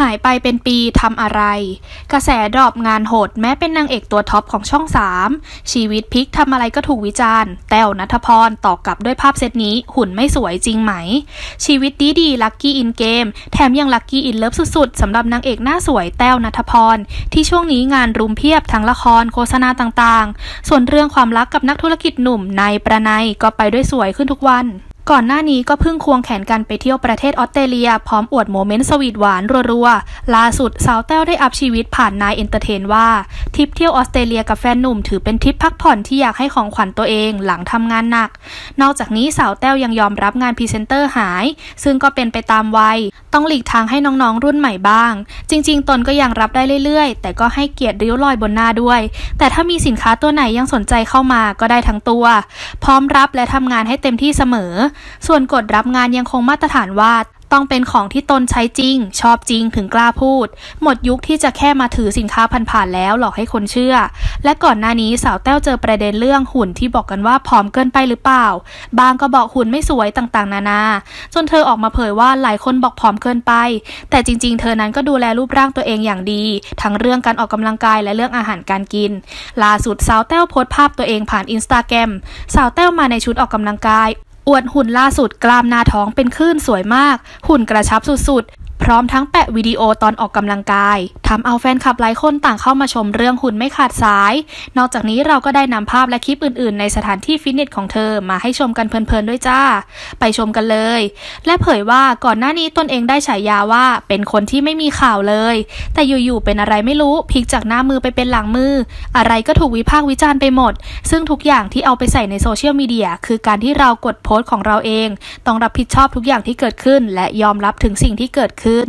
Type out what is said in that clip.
หายไปเป็นปีทำอะไร กระแสดรอปงานโหดแม้เป็นนางเอกตัวท็อปของช่อง 3 ชีวิตพลิกทำอะไรก็ถูกวิจารณ์ แต้วนัทพรตอบกลับด้วยภาพเซตนี้หุ่นไม่สวยจริงไหม ชีวิตดีดีลัคกี้อินเกมแถมยังลัคกี้อินเลิฟสุดๆสำหรับนางเอกหน้าสวยแต้วนัทพร ที่ช่วงนี้งานรุมเพียบทั้งละครโฆษณาต่างๆ ส่วนเรื่องความรักกับนักธุรกิจหนุ่มนายประนัยก็ไปด้วยสวยขึ้นทุกวัน ก่อนหน้านี้ก็เพิ่งควงแขนกันไปเที่ยวประเทศออสเตรเลีย พร้อมอวดโมเมนต์สวีทหวานรัวๆ ล่าสุดสาวแต้วได้อัพชีวิตผ่านนายเอนเตอร์เทนว่าทริปเที่ยวออสเตรเลียกับแฟนหนุ่มถือเป็นทริปพักผ่อนที่อยากให้ของขวัญตัวเองหลังทำงานหนัก นอกจากนี้สาวแต้วยังยอมรับงานพรีเซนเตอร์หาย ซึ่งก็เป็นไปตามวัย ต้องหลีกทางให้น้องๆรุ่นใหม่บ้าง จริง ๆ ตนก็ยังรับได้เรื่อยๆ แต่ก็ให้เกียรติริ้วรอยบนหน้าด้วย แต่ถ้ามีสินค้าตัวไหนยังสนใจเข้ามาก็ได้ทั้งตัว พร้อมรับและทำงานให้เต็มที่เสมอส่วนกฎรับงานยังคงมาตรฐานว่าต้องเป็นของที่ตนใช้จริง ชอบจริงถึงกล้าพูด หมดยุคที่จะแค่มาถือสินค้าผ่านๆแล้วหลอกให้คนเชื่อ และก่อนหน้านี้สาวแต้วเจอประเด็นเรื่องหุ่นที่บอกกันว่าผอมเกินไปหรือเปล่า บางก็บอกหุ่นไม่สวยต่างๆ นานา จนเธอออกมาเผยว่าหลายคนบอกผอมเกินไป แต่จริงๆ เธอนั้นก็ดูแลรูปร่างตัวเองอย่างดี ทั้งเรื่องการออกกำลังกายและเรื่องอาหารการกิน ล่าสุดสาวแต้วโพสต์ภาพตัวเองผ่านอินสตาแกรมสาวแต้วมาในชุดออกกำลังกาย อวดหุ่นล่าสุดกล้ามหน้าท้องเป็นคลื่นสวยมาก หุ่นกระชับสุด พร้อมทั้งแปะวิดีโอตอนออกกำลังกายทำเอาแฟนคลับหลายคนต่างเข้ามาชมเรื่องหุ่นไม่ขาดสาย นอกจากนี้เราก็ได้นำภาพและคลิปอื่นๆ ในสถานที่ฟิตเนสของเธอมาให้ชมกันเพลินๆด้วยจ้า ไปชมกันเลย และเผยว่าก่อนหน้านี้ตนเองได้ฉายาว่าเป็นคนที่ไม่มีข่าวเลย แต่อยู่ๆเป็นอะไรไม่รู้พลิกจากหน้ามือไปเป็นหลังมือ อะไรก็ถูกวิพากษ์วิจารณ์ไปหมด ซึ่งทุกอย่างที่เอาไปใส่ในโซเชียลมีเดียคือการที่เรากดโพสต์ของเราเอง ต้องรับผิดชอบทุกอย่างที่เกิดขึ้น และยอมรับถึงสิ่งที่เกิดขึ้นขึ้น